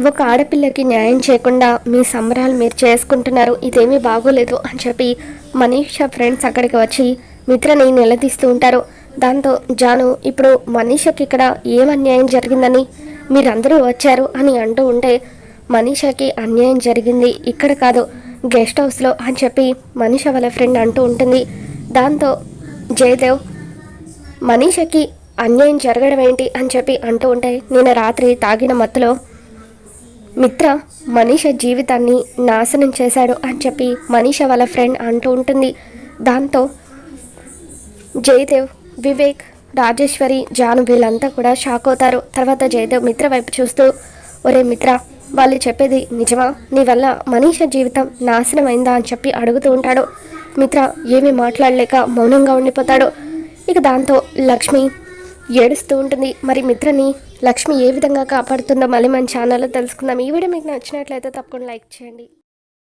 ఒక ఆడపిల్లకి న్యాయం చేయకుండా మీ సంబరాలు మీరు చేసుకుంటున్నారు ఇదేమీ బాగోలేదు అని చెప్పి మనీష ఫ్రెండ్స్ అక్కడికి వచ్చి మిత్రని నిలదీస్తూ ఉంటారు. దాంతో జాను ఇప్పుడు మనీషకి ఇక్కడ ఏం అన్యాయం జరిగిందని? మీరందరూ వచ్చారు అని అంటూ ఉంటే మనీషకి అన్యాయం జరిగింది ఇక్కడ కాదు గెస్ట్ హౌస్లో అని చెప్పి మనీష వాళ్ళ ఫ్రెండ్ అంటూ ఉంటుంది. దాంతో జయదేవ్ మనీషకి అన్యాయం జరగడం ఏంటి? అని చెప్పి అంటూ ఉంటే నేను రాత్రి తాగిన మత్తులో మిత్ర మనీష జీవితాన్ని నాశనం చేశాడు అని చెప్పి మనీష వాళ్ళ ఫ్రెండ్ అంటూ ఉంటుంది. దాంతో జయదేవ్ వివేక్ రాజేశ్వరి జాను వీళ్ళంతా కూడా షాక్ అవుతారు. తర్వాత జయదేవ్ మిత్ర వైపు చూస్తూ ఒరే మిత్ర వాళ్ళు చెప్పేది నిజమా? నీ వల్ల మనీష జీవితం నాశనం అయిందా అని చెప్పి అడుగుతూ ఉంటాడు. మిత్ర ఏమీ మాట్లాడలేక మౌనంగా ఉండిపోతాడు. ఇక దాంతో లక్ష్మి ఏడుస్తూ ఉంటుంది. మరి మిత్రని లక్ష్మి ఏ విధంగా కాపాడుతుందో మళ్ళీ మన ఛానల్లో తెలుసుకుందాం. ఈ వీడియో మీకు నచ్చినట్లయితే తప్పకుండా లైక్ చేయండి.